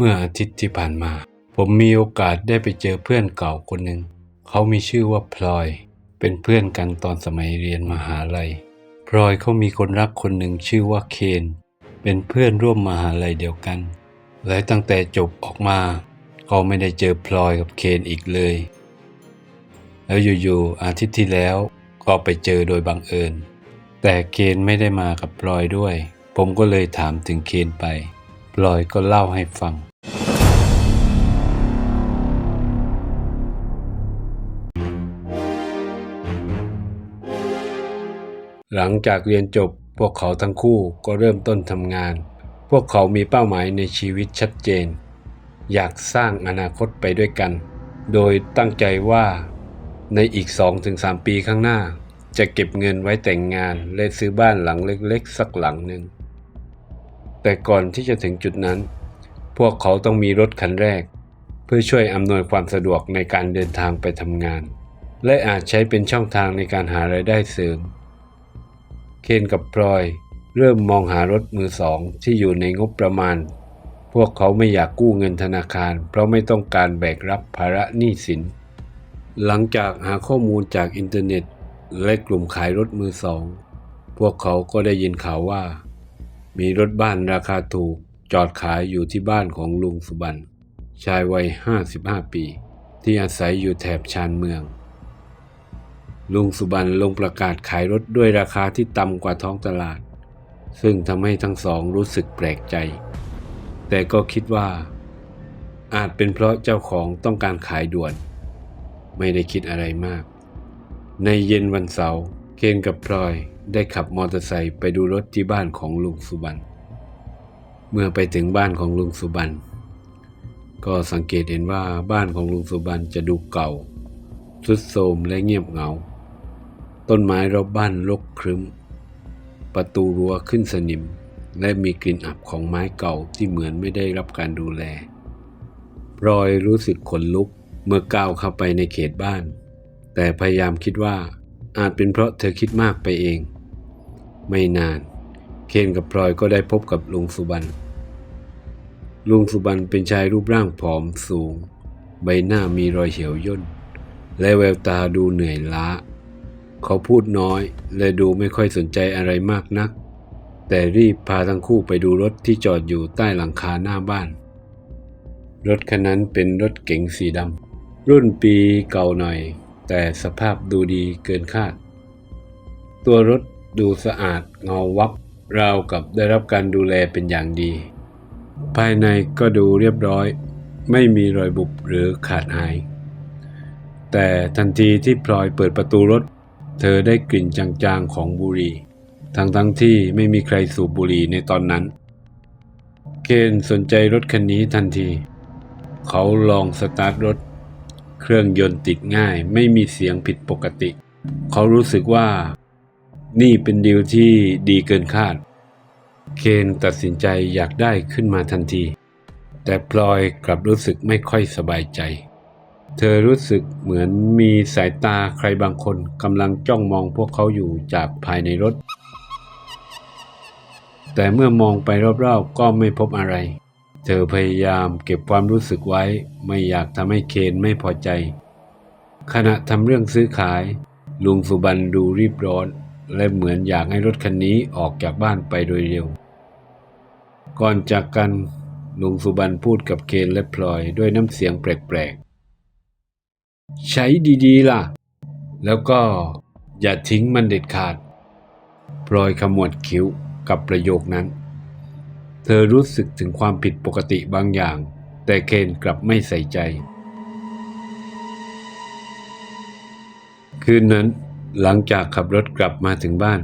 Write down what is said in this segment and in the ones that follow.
เมื่ออาทิตย์ที่ผ่านมา ผมมีโอกาสได้ไปเจอเพื่อนเก่าคนหนึ่ง เขามีชื่อว่าพลอย เป็นเพื่อนกันตอนสมัยเรียนมหาลัย พลอยเขามีคนรักคนหนึ่งชื่อว่าเคน เป็นเพื่อนร่วมมหาลัยเดียวกัน และตั้งแต่จบออกมาก็ไม่ได้เจอพลอยกับเคนอีกเลย แล้วอยู่ๆอาทิตย์ที่แล้วก็ไปเจอโดยบังเอิญ แต่เคนไม่ได้มากับพลอยด้วย ผมก็เลยถามถึงเคนไป พลอยก็เล่าให้ฟัง หลังจากเรียนจบพวกเขาทั้งคู่ก็เริ่มต้นทำงาน พวกเขามีเป้าหมายในชีวิตชัดเจน อยากสร้างอนาคตไปด้วยกัน โดยตั้งใจว่าในอีก 2-3 ปีข้างหน้า จะเก็บเงินไว้แต่งงาน และซื้อบ้านหลังเล็กๆ สักหลังหนึ่ง แต่ก่อนที่จะถึงจุดนั้น พวกเขาต้องมีรถคันแรก เพื่อช่วยอำนวยความสะดวกในการเดินทางไปทำงาน และอาจใช้เป็นช่องทางในการหารายได้เสริม เคนกับพลอย เริ่มมองหารถมือสองที่อยู่ในงบประมาณ พวกเขาไม่อยากกู้เงินธนาคาร เพราะไม่ต้องการแบกรับภาระหนี้สิน หลังจากหาข้อมูลจากอินเทอร์เน็ต และกลุ่มขายรถมือสอง พวกเขาก็ได้ยินข่าวว่า มีรถบ้านราคาถูก จอดขายอยู่ที่บ้านของลุงสุบัน ชายวัย 55 ปี ที่อาศัยอยู่แถบชานเมือง ลุงสุบันลงประกาศขายรถด้วยราคาที่ต่ำกว่าท้องตลาด ซึ่งทำให้ทั้งสองรู้สึกแปลกใจ แต่ก็คิดว่า อาจเป็นเพราะเจ้าของต้องการขายด่วน ไม่ได้คิดอะไรมาก ในเย็นวันเสาร์เคนกับพลอยได้ขับมอเตอร์ไซค์ไปดูรถที่บ้านของลุงสุบัน เมื่อไปถึงบ้านของลุงสุบัน ก็สังเกตเห็นว่าบ้านของลุงสุบันจะดูเก่าทรุดโทรมและเงียบเหงา ต้นไม้รอบบ้านรกครึ้ม ประตูรั้วขึ้นสนิม และมีกลิ่นอับของไม้เก่าที่เหมือนไม่ได้รับการดูแล รอยรู้สึกขนลุกเมื่อก้าวเข้าไปในเขตบ้าน แต่พยายามคิดว่าอาจเป็นเพราะเธอคิดมากไปเอง ไม่นาน เคนกับพลอยก็ได้พบกับลุงสุบันลุงสุบันเป็นชายรูปร่างผอมสูง ใบหน้ามีรอยเหี่ยวย่น และแววตาดูเหนื่อยล้า เขาพูดน้อยและดูไม่ค่อยสนใจอะไรมากนัก แต่รีบพาทั้งคู่ไปดูรถที่จอดอยู่ใต้หลังคาหน้าบ้าน รถคันนั้นเป็นรถเก๋งสีดำรุ่นปีเก่าหน่อย แต่สภาพดูดีเกินคาด ตัวรถดูสะอาดเงาวับ ราวกับได้รับการดูแลเป็นอย่างดี ภายในก็ดูเรียบร้อย ไม่มีรอยบุบหรือขาดหาย แต่ทันทีที่พลอยเปิดประตูรถ เธอได้กลิ่นจางๆของบุหรี่ ทั้งๆทที่ไม่มีใครสูบบุหรี่ในตอนนั้น เคนสนใจรถคันนี้ทันที เขาลองสตาร์ทรถ เครื่องยนต์ติดง่ายไม่มีเสียงผิดปกติ เขารู้สึกว่า นี่เป็นดีลที่ดีเกินคาด เคนตัดสินใจอยากได้ขึ้นมาทันที แต่พลอยกลับรู้สึกไม่ค่อยสบายใจ เธอรู้สึกเหมือนมีสายตาใครบางคนกำลังจ้องมองพวกเขาอยู่จากภายในรถ แต่เมื่อมองไปรอบๆก็ไม่พบอะไร เธอพยายามเก็บความรู้สึกไว้ไม่อยากทำให้เคนไม่พอใจ ขณะทำเรื่องซื้อขาย ลุงสุบันดูรีบร้อน และเหมือนอยากให้รถคันนี้ออกจากบ้านไปโดยเร็ว ก่อนจากกันลุงสุบันพูดกับเคนและพลอยด้วยน้ำเสียงแปลกๆ ใช้ดีๆล่ะ แล้วก็อย่าทิ้งมันเด็ดขาด พลอยขมวดคิ้วกับประโยคนั้น เธอรู้สึกถึงความผิดปกติบางอย่าง แต่เคนกลับไม่ใส่ใจ คืนนั้น หลังจากขับรถกลับมาถึงบ้าน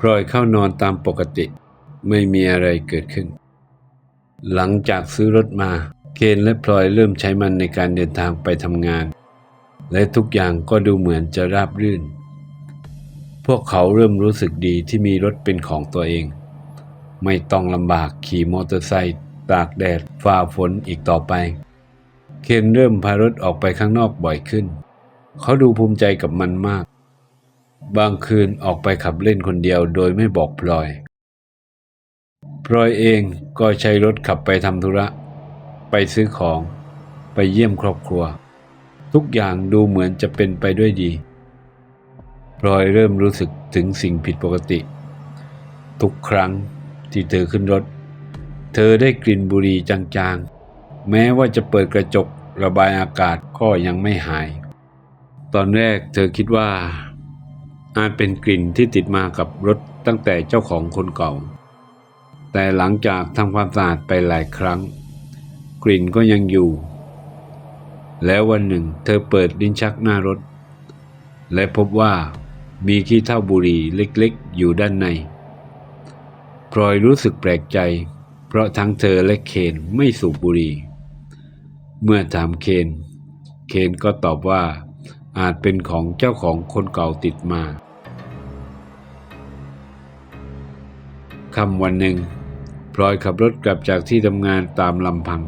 พลอยเข้านอนตามปกติ ไม่มีอะไรเกิดขึ้น หลังจากซื้อรถมา เคนและพลอยเริ่มใช้มันในการเดินทางไปทำงาน และทุกอย่างก็ดูเหมือนจะราบรื่น พวกเขาเริ่มรู้สึกดีที่มีรถเป็นของตัวเอง ไม่ต้องลำบากขี่มอเตอร์ไซค์ตากแดดฝ่าฝนอีกต่อไป เคนเริ่มพารถออกไปข้างนอกบ่อยขึ้น เขาดูภูมิใจกับมันมาก บางคืนออกไปขับเล่นคนเดียวโดยไม่บอกพลอย พลอยเองก็ใช้รถขับไปทำธุระ ไปซื้อของ ไปเยี่ยมครอบครัว ทุกอย่างดูเหมือนจะเป็นไปด้วยดี พลอยเริ่มรู้สึกถึงสิ่งผิดปกติ ทุกครั้งที่เธอขึ้นรถ เธอได้กลิ่นบุหรี่จางๆ แม้ว่าจะเปิดกระจกระบายอากาศก็ยังไม่หาย ตอนแรกเธอคิดว่า อาจเป็นกลิ่นที่ติดมากับรถตั้งแต่เจ้าของคนเก่า แต่หลังจากทำความสะอาดไปหลายครั้ง กลิ่นก็ยังอยู่ แล้ววันหนึ่งเธอเปิดลิ้นชักหน้ารถ และพบว่ามีขี้เท่าบุหรี่เล็กๆ อยู่ด้านในพลอยรู้สึกแปลกใจ เพราะทั้งเธอและเคนไม่สูบบุหรี่ เมื่อถามเคน เคนก็ตอบว่าอาจเป็นของเจ้าของคนเก่าติดมา ค่ำวันหนึ่งพลอยขับรถกลับจากที่ทำงานตามลำพัง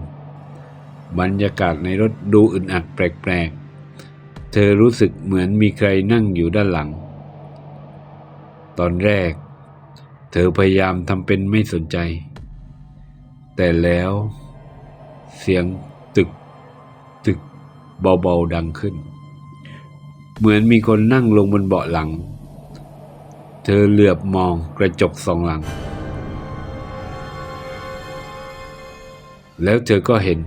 บรรยากาศในรถดูอึดอัดแปลกๆ เธอรู้สึกเหมือนมีใครนั่งอยู่ด้านหลัง ตอนแรก เธอพยายามทำเป็นไม่สนใจ แต่แล้ว เสียงตึก ตึกเบาๆดังขึ้น เหมือนมีคนนั่งลงบนเบาะหลัง เธอเหลือบมองกระจกสองหลัง แล้วเธอก็เห็น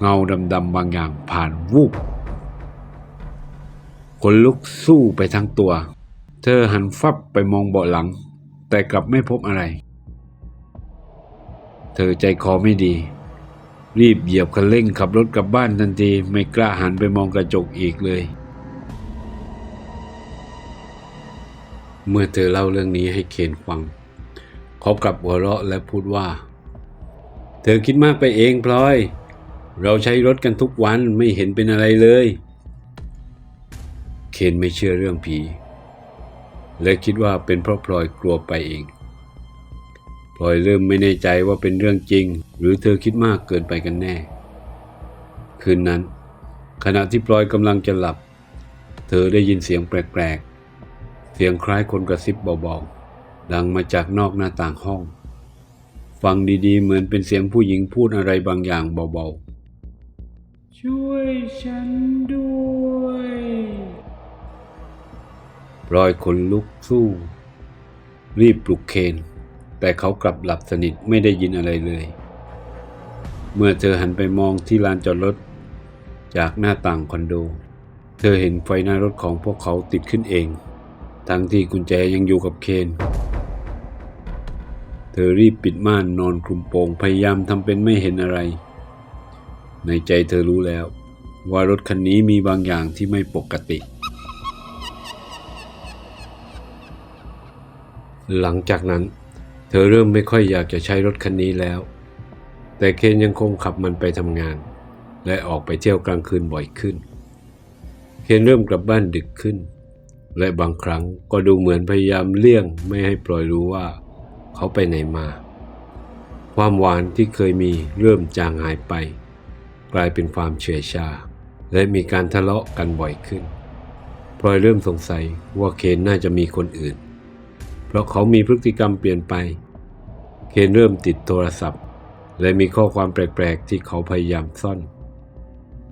เงาดำๆบางอย่างผ่านวูบคนลุกสู้ไปทั้งตัว เธอหันฟับไปมองเบาะหลัง แต่กลับไม่พบอะไร เธอใจคอไม่ดี รีบเหยียบคันเร่งขับรถกลับบ้านทันทีไม่กล้าหันไปมองกระจกอีกเลย เมื่อเธอเล่าเรื่องนี้ให้เคนฟัง เขากลับหัวเราะและพูดว่า ธอคิดมากไปเองพลอย เราใช้รถกันทุกวันไม่เห็นเป็นอะไรเลย เคนไม่เชื่อเรื่องผี และคิดว่าเป็นเพราะพลอยกลัวไปเอง พลอยเริ่มไม่แน่ใจว่าเป็นเรื่องจริง หรือเธอคิดมากเกินไปกันแน่ คืนนั้น ขณะที่พลอยกำลังจะหลับ เธอได้ยินเสียงแปลกๆ เสียงคล้ายคนกระซิบเบาๆ ดังมาจากนอกหน้าต่างห้อง ฟังดีๆ เหมือนเป็นเสียงผู้หญิงพูดอะไรบางอย่างเบาๆ ช่วยฉันด้วยพลอยขนลุกสู้ รีบปลุกเคน แต่เขากลับหลับสนิทไม่ได้ยินอะไรเลย เมื่อเธอหันไปมองที่ลานจอดรถ จากหน้าต่างคอนโด เธอเห็นไฟหน้ารถของพวกเขาติดขึ้นเอง ทั้งที่กุญแจยังอยู่กับเคนเธ อรีบปิดม่านนอนคลุมโปงพยายามทำเป็นไม่เห็นอะไร ในใจเธอรู้แล้ว ว่ารถคันนี้มีบางอย่างที่ไม่ปกติ หลังจากนั้น เธอเริ่มไม่ค่อยอยากจะใช้รถคันนี้แล้ว แต่เคนยังคงขับมันไปทำงาน และออกไปเที่ยวกลางคืนบ่อยขึ้น เคนเริ่มกลับบ้านดึกขึ้น และบางครั้งก็ดูเหมือนพยายามเลี่ยงไม่ให้ปล่อยรู้ว่า เขาไปไหนมา ความหวานที่เคยมีเริ่มจางหายไป กลายเป็นความเฉื่อยชา และมีการทะเลาะกันบ่อยขึ้นพลอยเริ่มสงสัยว่าเคนน่าจะมีคนอื่น เพราะเขามีพฤติกรรมเปลี่ยนไป เคนเริ่มติดโทรศัพท์ และมีข้อความแปลกๆที่เขาพยายามซ่อน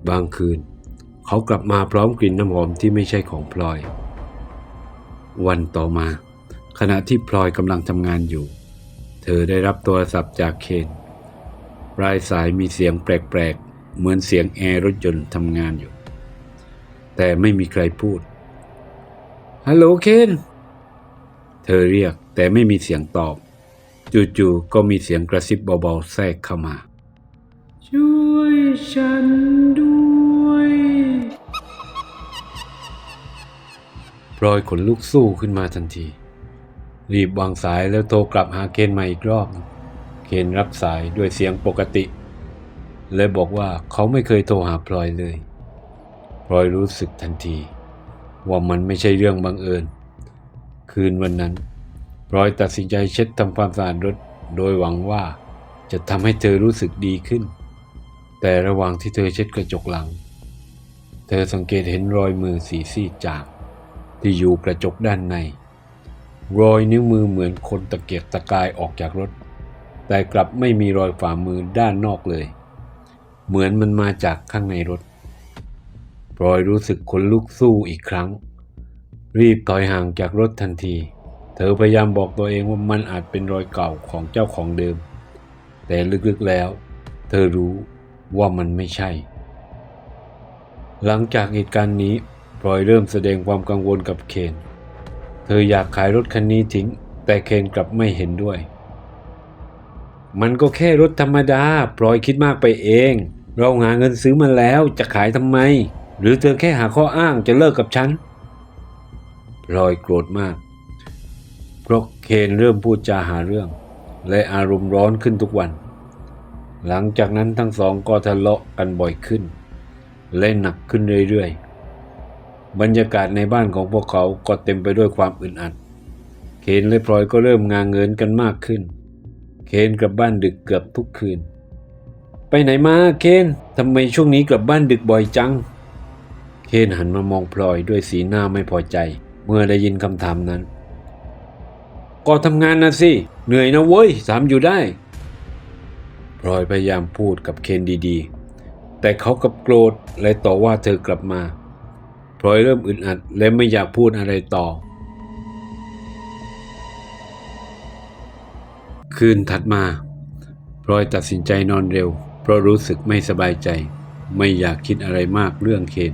บางคืน เขากลับมาพร้อมกลิ่นน้ำหอมที่ไม่ใช่ของพลอย วันต่อมา ขณะที่พลอยกำลังทำงานอยู่ เธอได้รับโทรศัพท์จากเคนปลายสายมีเสียงแปลกๆ เหมือนเสียงแอร์รถยนต์ทำงานอยู่ แต่ไม่มีใครพูด ฮัลโหลเคน เธอเรียกแต่ไม่มีเสียงตอบ จู่ๆก็มีเสียงกระซิบเบาๆแทรกเข้ามา ช่วยฉันด้วย พลอยขนลุกสู้ขึ้นมาทันที รีบวางสายแล้วโทรกลับหาเคนใหม่อีกรอบ เคนรับสายด้วยเสียงปกติ และบอกว่าเขาไม่เคยโทรหาพลอยเลย พลอยรู้สึกทันที ว่ามันไม่ใช่เรื่องบังเอิญ คืนวันนั้น พลอยตัดสินใจเช็ดทำความสะอาดรถ โดยหวังว่าจะทำให้เธอรู้สึกดีขึ้น แต่ระหว่างที่เธอเช็ดกระจกหลัง เธอสังเกตเห็นรอยมือสีซีดจางที่อยู่กระจกด้านใน รอยนิ้วมือเหมือนคนตะเกียกตะกายออกจากรถ แต่กลับไม่มีรอยฝ่ามือด้านนอกเลย เหมือนมันมาจากข้างในรถพลอยรู้สึกขนลุกสู้อีกครั้ง รีบถอยห่างจากรถทันที เธอพยายามบอกตัวเองว่ามันอาจเป็นรอยเก่าของเจ้าของเดิม แต่ลึกๆแล้ว เธอรู้ว่ามันไม่ใช่ หลังจากเหตุการณ์นี้พลอยเริ่มแสดงความกังวลกับเคน เธออยากขายรถคันนี้ทิ้ง แต่เคนกลับไม่เห็นด้วย มันก็แค่รถธรรมดาพลอยคิดมากไปเอง เราหาเงินซื้อมาแล้วจะขายทำไม หรือเธอแค่หาข้ออ้างจะเลิกกับฉันพลอยโกรธมาก เพราะเคนเริ่มพูดจาหาเรื่อง และอารมณ์ร้อนขึ้นทุกวัน หลังจากนั้นทั้งสองก็ทะเลาะกันบ่อยขึ้น และหนักขึ้นเรื่อยๆ บรรยากาศในบ้านของพวกเขาก็เต็มไปด้วยความอึดอัด เคนและพลอยก็เริ่มงานเงินกันมากขึ้น เคนกลับบ้านดึกเกือบทุกคืน ไปไหนมาเคนทำไมช่วงนี้กลับบ้านดึกบ่อยจัง เคนหันมามองพลอยด้วยสีหน้าไม่พอใจ เมื่อได้ยินคำถามนั้น ก็ทำงานนะสิ เหนื่อยนะเว้ยถามอยู่ได้ พลอยพยายามพูดกับเคนดีๆ แต่เขากลับโกรธและต่อว่าเธอกลับมา พลอยเริ่มอึดอัดและไม่อยากพูดอะไรต่อ คืนถัดมาพลอยตัดสินใจนอนเร็ว เพราะรู้สึกไม่สบายใจ ไม่อยากคิดอะไรมากเรื่องเคน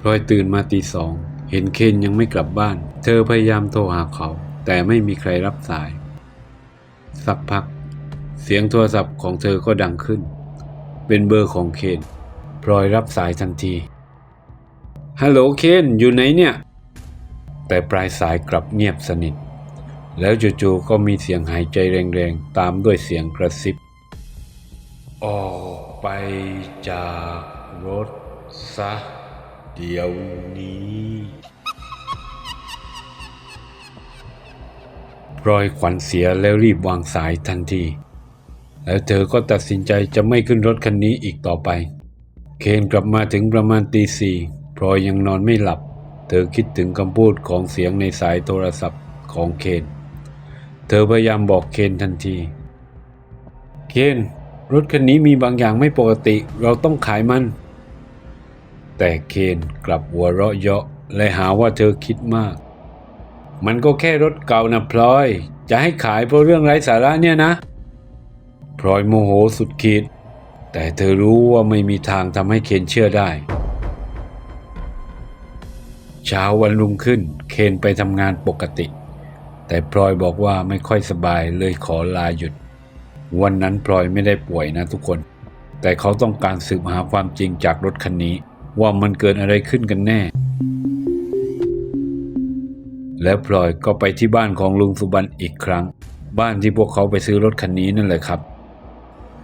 พลอยตื่นมาตีสองเห็นเคนยังไม่กลับบ้าน เธอพยายามโทรหาเขา แต่ไม่มีใครรับสาย สักพัก เสียงโทรศัพท์ของเธอก็ดังขึ้น เป็นเบอร์ของเคนพลอยรับสายทันที ฮัลโหลเคนอยู่ไหนเนี่ย แต่ปลายสายกลับเงียบสนิท แล้วจู่ๆก็มีเสียงหายใจแรงๆ ตามด้วยเสียงกระซิบ ออกไปจากรถซะเดี๋ยวนี้ พลอยขวัญเสียแล้วรีบวางสายทันที แล้วเธอก็ตัดสินใจจะไม่ขึ้นรถคันนี้อีกต่อไป เคนกลับมาถึงประมาณตีสี่ พลอยยังนอนไม่หลับ เธอคิดถึงคำพูดของเสียงในสายโทรศัพท์ของเคน เธอพยายามบอกเคนทันที เคนรถคันนี้มีบางอย่างไม่ปกติ เราต้องขายมัน แต่เคนกลับหัวเราะเยาะและหาว่าเธอคิดมาก มันก็แค่รถเก่านะพลอย จะให้ขายเพราะเรื่องไร้สาระเนี่ยนะ พลอยโมโหสุดขีด แต่เธอรู้ว่าไม่มีทางทำให้เคนเชื่อได้ เช้าวันรุ่งขึ้น เคนไปทำงานปกติ แต่พลอยบอกว่าไม่ค่อยสบายเลยขอลาหยุด วันนั้นพลอยไม่ได้ป่วยนะทุกคน แต่เขาต้องการสืบหาความจริงจากรถคันนี้ ว่ามันเกิดอะไรขึ้นกันแน่ แล้วพลอยก็ไปที่บ้านของลุงสุบันอีกครั้ง บ้านที่พวกเขาไปซื้อรถคันนี้นั่นแหละครับ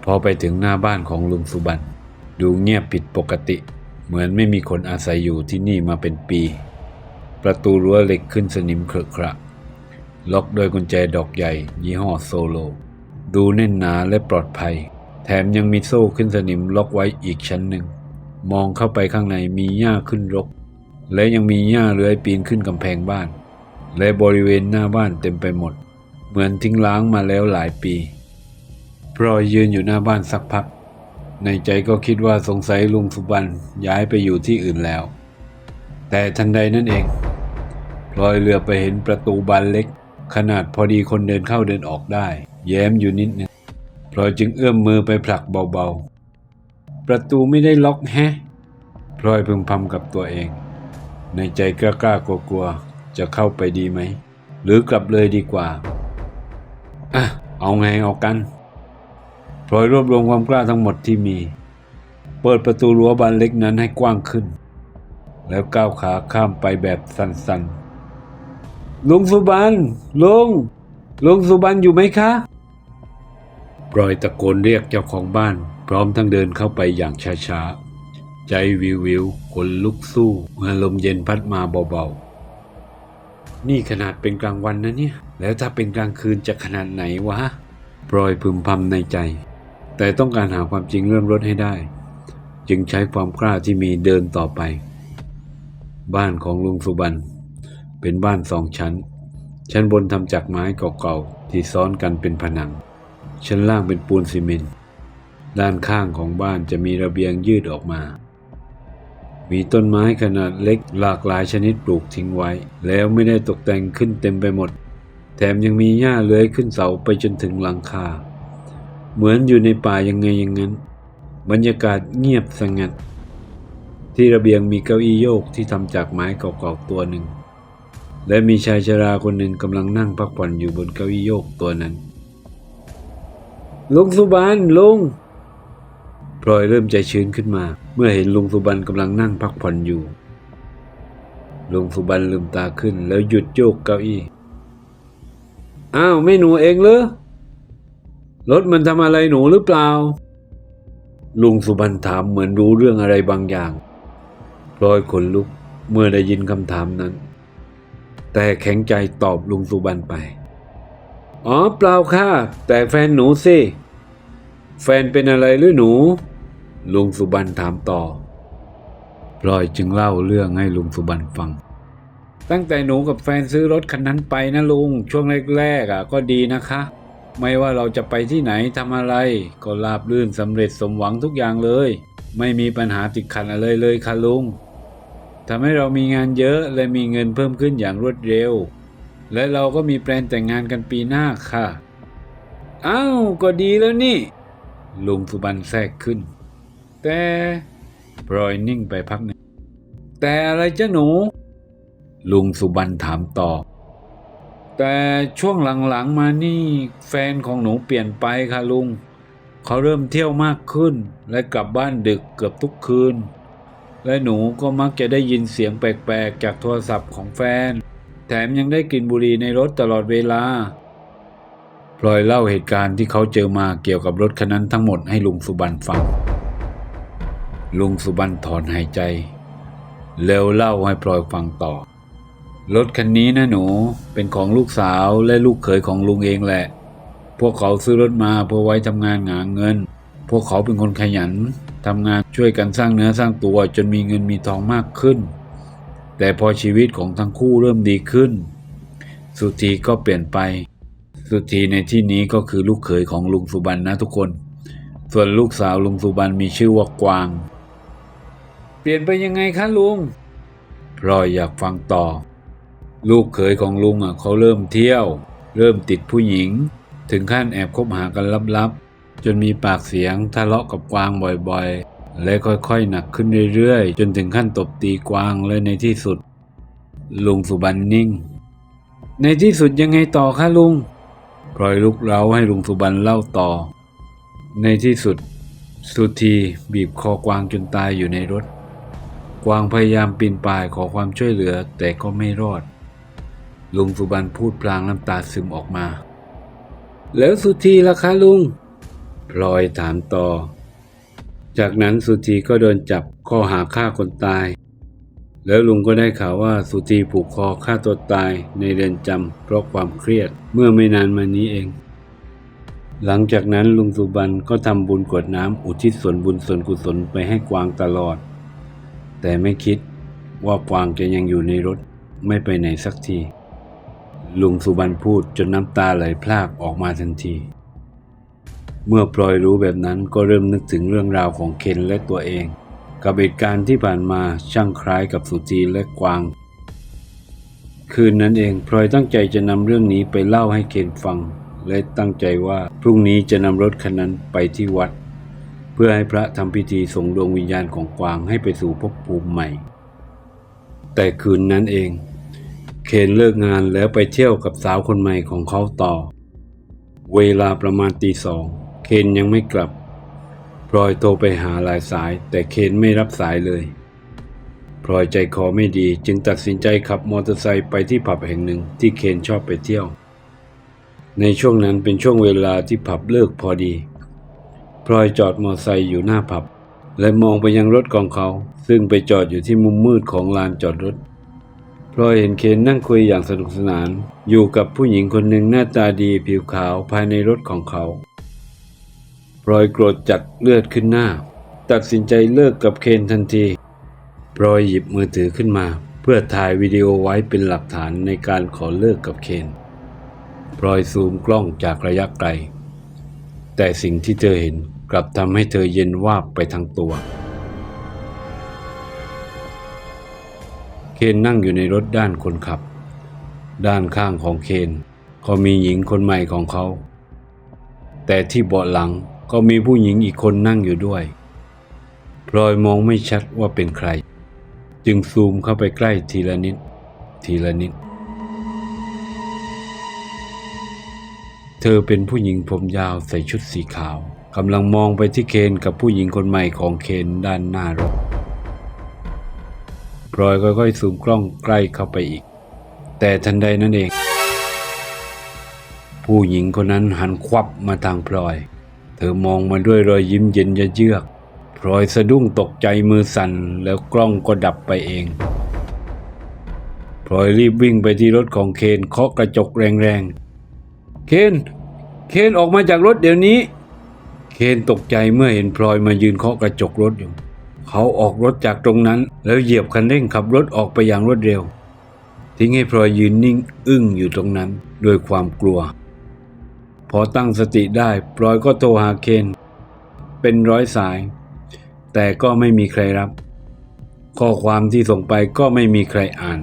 พอไปถึงหน้าบ้านของลุงสุบันดูเงียบผิดปกติ เหมือนไม่มีคนอาศัยอยู่ที่นี่มาเป็นปี ประตูรั้วเหล็กขึ้นสนิมเครอะคระ ล็อกโดยกุญแจดอกใหญ่ ยี่ห้อโซโล ดูแน่นหนาและปลอดภัย แถมยังมีโซ่ขึ้นสนิมล็อกไว้อีกชั้นหนึ่ง มองเข้าไปข้างในมีหญ้าขึ้นรก และยังมีหญ้าเลื้อยปีนขึ้นกำแพงบ้าน และบริเวณหน้าบ้านเต็มไปหมด เหมือนทิ้งล้างมาแล้วหลายปีพลอยยืนอยู่หน้าบ้านสักพัก ในใจก็คิดว่าสงสัยลุงสุบันย้ายไปอยู่ที่อื่นแล้ว แต่ทันใดนั่นเองพลอยเหลือไปเห็นประตูบานเล็ก ขนาดพอดีคนเดินเข้าเดินออกได้ แย้มอยู่นิดนึงพลอยจึงเอื้อมมือไปผลักเบาๆ ประตูไม่ได้ล็อกแฮะพลอยพึมพำกับตัวเอง ในใจกล้าๆกลัวๆจะเข้าไปดีไหม หรือกลับเลยดีกว่าอะเอาไงเอากันพลอยรวบรวมความกล้าทั้งหมดที่มี เปิดประตูรั้วบานเล็กนั้นให้กว้างขึ้น แล้วก้าวขาข้ามไปแบบสั้นๆ ลุงสุบันลุงลุงสุบันอยู่ไหมคะพลอยตะโกนเรียกเจ้าของบ้าน พร้อมทั้งเดินเข้าไปอย่างช้าๆ ใจวิววิวขนลุกสู้เมื่อลมเย็นพัดมาเบาๆ นี่ขนาดเป็นกลางวันนะเนี่ย แล้วถ้าเป็นกลางคืนจะขนาดไหนวะพลอยพึมพำในใจ แต่ต้องการหาความจริงเรื่องรถให้ได้ จึงใช้ความกล้าที่มีเดินต่อไป บ้านของลุงสุบันเป็นบ้านสองชั้น ชั้นบนทำจากไม้เก่าๆที่ซ้อนกันเป็นผนัง ชั้นล่างเป็นปูนซีเมนต์ด้านข้างของบ้านจะมีระเบียงยืดออกมา มีต้นไม้ขนาดเล็กหลากหลายชนิดปลูกทิ้งไว้ แล้วไม่ได้ตกแต่งขึ้นเต็มไปหมด แถมยังมีหญ้าเลื้อยขึ้นเสาไปจนถึงหลังคา เหมือนอยู่ในป่ายังไงอย่างนั้น บรรยากาศเงียบสงัด ที่ระเบียงมีเก้าอี้โยกที่ทำจากไม้เก่าๆตัวหนึ่ง และมีชายชราคนหนึ่งกำลังนั่งพักผ่อนอยู่บนเก้าอี้โยกตัวนั้น ลุงสุบันลุงพลอยเริ่มใจชื้นขึ้นมา เมื่อเห็นลุงสุบันกำลังนั่งพักผ่อนอยู่ลุงสุบันลืมตาขึ้นแล้วหยุดโยกเก้าอี้ อ้าวไม่หนูเองเหรอรถมันทำอะไรหนูหรือเปล่า ลุงสุบันถามเหมือนรู้เรื่องอะไรบางอย่าง พลอยขนลุกเมื่อได้ยินคำถามนั้น แต่แข็งใจตอบลุงสุบันไป อ๋อเปล่าค่ะ แต่แฟนหนูสิ แฟนเป็นอะไรหรือหนู ลุงสุบันถามต่อพลอยจึงเล่าเรื่องให้ลุงสุบันฟัง ตั้งแต่หนูกับแฟนซื้อรถคันนั้นไปนะลุง ช่วงแรกๆอะก็ดีนะคะ ไม่ว่าเราจะไปที่ไหนทำอะไร ก็ราบรื่นสำเร็จสมหวังทุกอย่างเลย ไม่มีปัญหาติดขัดอะไรเลยค่ะลุง ทำให้เรามีงานเยอะและมีเงินเพิ่มขึ้นอย่างรวดเร็ว และเราก็มีแปลนแต่งงานกันปีหน้าค่ะ อ้าว ก็ดีแล้วนี่ ลุงสุบันแทรกขึ้น แต่พลอยนิ่งไปพักหนึ่งแต่อะไรจ้ะหนู ลุงสุบันถามต่อ แต่ช่วงหลังๆมานี่ แฟนของหนูเปลี่ยนไปค่ะลุง เขาเริ่มเที่ยวมากขึ้น และกลับบ้านดึกเกือบทุกคืน และหนูก็มักจะได้ยินเสียงแปลกๆ จากโทรศัพท์ของแฟน แถมยังได้กลิ่นบุหรี่ในรถตลอดเวลา พลอยเล่าเหตุการณ์ที่เขาเจอมาเกี่ยวกับรถคันนั้นทั้งหมดให้ลุงสุบันฟัง ลุงสุบันถอนหายใจ แล้วเล่าให้พลอยฟังต่อ รถคันนี้นะหนูเป็นของลูกสาวและลูกเขยของลุงเองแหละ พวกเขาซื้อรถมาเพื่อไว้ทำงานหาเงิน พวกเขาเป็นคนขยัน ทำงานช่วยกันสร้างเนื้อสร้างตัวจนมีเงินมีทองมากขึ้น แต่พอชีวิตของทั้งคู่เริ่มดีขึ้น สุธีก็เปลี่ยนไป สุธีในที่นี้ก็คือลูกเขยของลุงสุบันนะทุกคน ส่วนลูกสาวลุงสุบันมีชื่อว่ากวาง เปลี่ยนไปยังไงคะลุงพลอยอยากฟังต่อ ลูกเขยของลุงอะเขาเริ่มเที่ยว เริ่มติดผู้หญิง ถึงขั้นแอบคบหากันลับ จนมีปากเสียงทะเลาะกับกวางบ่อยๆ และค่อยๆ หนักขึ้นเรื่อยๆ จนถึงขั้นตบตีกวางและในที่สุด ลุงสุบันนิ่ง ในที่สุดยังไงต่อคะลุงพลอยลุกเร้าให้ลุงสุบันเล่าต่อ ในที่สุด สุธีบีบคอกวางจนตายอยู่ในรถ กวางพยายามปีนป่ายขอความช่วยเหลือแต่ก็ไม่รอด ลุงสุบันพูดพลางน้ำตาซึมออกมา แล้วสุธีล่ะคะลุง ลอยถามต่อ จากนั้นสุธีก็โดนจับข้อหาฆ่าคนตาย แล้วลุงก็ได้ข่าวว่าสุธีผูกคอฆ่าตัวตายในเรือนจำเพราะความเครียดเมื่อไม่นานมานี้เอง หลังจากนั้นลุงสุบันก็ทำบุญกวดน้ำอุทิศส่วนบุญส่วนกุศลไปให้กวางตลอด แต่ไม่คิดว่ากวางจะยังอยู่ในรถไม่ไปไหนสักทีลุงสุบันพูดจนน้ำตาไหลพรากออกมาทันที เมื่อพลอยรู้แบบนั้นก็เริ่มนึกถึงเรื่องราวของเคนและตัวเอง กับเหตุการณ์ที่ผ่านมาช่างคล้ายกับสุธีและกวาง คืนนั้นเองพลอยตั้งใจจะนำเรื่องนี้ไปเล่าให้เคนฟัง และตั้งใจว่าพรุ่งนี้จะนำรถคันนั้นไปที่วัด เพื่อให้พระทำพิธีส่งดวงวิญญาณของกวางให้ไปสู่ภพภูมิใหม่ แต่คืนนั้นเอง เคนเลิกงานแล้วไปเที่ยวกับสาวคนใหม่ของเขาต่อ เวลาประมาณตีสอง คนยังไม่กลับพลอยโทรไปหาหลายสาย แต่เคนไม่รับสายเลยพลอยใจคอไม่ดีจึงตัดสินใจขับมอเตอร์ไซค์ไปที่ผับแห่งหนึ่งที่เคนชอบไปเที่ยว ในช่วงนั้นเป็นช่วงเวลาที่ผับเลิกพอดีพลอยจอดมอเตอร์ไซค์อยู่หน้าผับ และมองไปยังรถของเขา ซึ่งไปจอดอยู่ที่มุมมืดของลานจอดรถพลอยเห็นเคนนั่งคุยอย่างสนุกสนาน อยู่กับผู้หญิงคนหนึ่งหน้าตาดีผิวขาวภายในรถของเขา พลอยโกรธจัดเลือดขึ้นหน้า ตัดสินใจเลิกกับเคนทันทีพลอยหยิบมือถือขึ้นมา เพื่อถ่ายวิดีโอไว้เป็นหลักฐานในการขอเลิกกับเคนพลอยซูมกล้องจากระยะไกล แต่สิ่งที่เธอเห็นกลับทำให้เธอเย็นวาบไปทั้งตัว เคนนั่งอยู่ในรถด้านคนขับ ด้านข้างของเคนก็มีหญิงคนใหม่ของเขา แต่ที่เบาะหลัง ก็มีผู้หญิงอีกคนนั่งอยู่ด้วยพลอยมองไม่ชัดว่าเป็นใคร จึงซูมเข้าไปใกล้ทีละนิด ทีละนิด เธอเป็นผู้หญิงผมยาวใส่ชุดสีขาวกำลังมองไปที่เคนกับผู้หญิงคนใหม่ของเคนด้านหน้ารถพลอยค่อยๆซูมกล้องใกล้เข้าไปอีก แต่ทันใดนั้นเอง ผู้หญิงคนนั้นหันควับมาทางพลอย อมองมาด้วยรอยยิ้มเย็นยะเยือกพลอยสะดุ้งตกใจมือสั่นแล้วกล้องก็ดับไปเองพลอยรีบวิ่งไปที่รถของเคนเคาะกระจกแรงๆ เคน เคนออกมาจากรถเดี๋ยวนี้ เคนตกใจเมื่อเห็นพลอยมายืนเคาะกระจกรถอยู่ เขาออกรถจากตรงนั้น แล้วเหยียบคันเร่งขับรถออกไปอย่างรวดเร็ว ทิ้งให้พลอยยืนนิ่งอึ้งอยู่ตรงนั้นด้วยความกลัว พอตั้งสติได้พลอยก็โทรหาเคน เป็นร้อยสาย แต่ก็ไม่มีใครรับ ข้อความที่ส่งไปก็ไม่มีใครอ่าน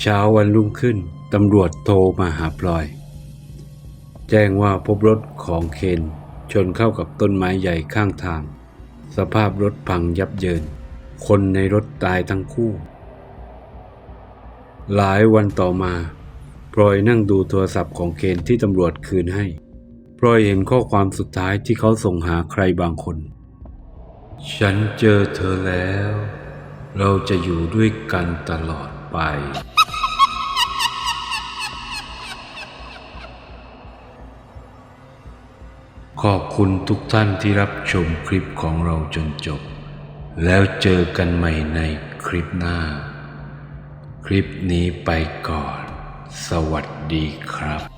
เช้าวันรุ่งขึ้นตำรวจโทรมาหาพลอย แจ้งว่าพบรถของเคนชนเข้ากับต้นไม้ใหญ่ข้างทาง สภาพรถพังยับเยิน คนในรถตายทั้งคู่ หลายวันต่อมา พลอยนั่งดูโทรศัพท์ของเคนที่ตำรวจคืนให้ พลอยเห็นข้อความสุดท้ายที่เขาส่งหาใครบางคน ฉันเจอเธอแล้ว เราจะอยู่ด้วยกันตลอดไป ขอบคุณทุกท่านที่รับชมคลิปของเราจนจบ แล้วเจอกันใหม่ในคลิปหน้า คลิปนี้ไปก่อน สวัสดีครับ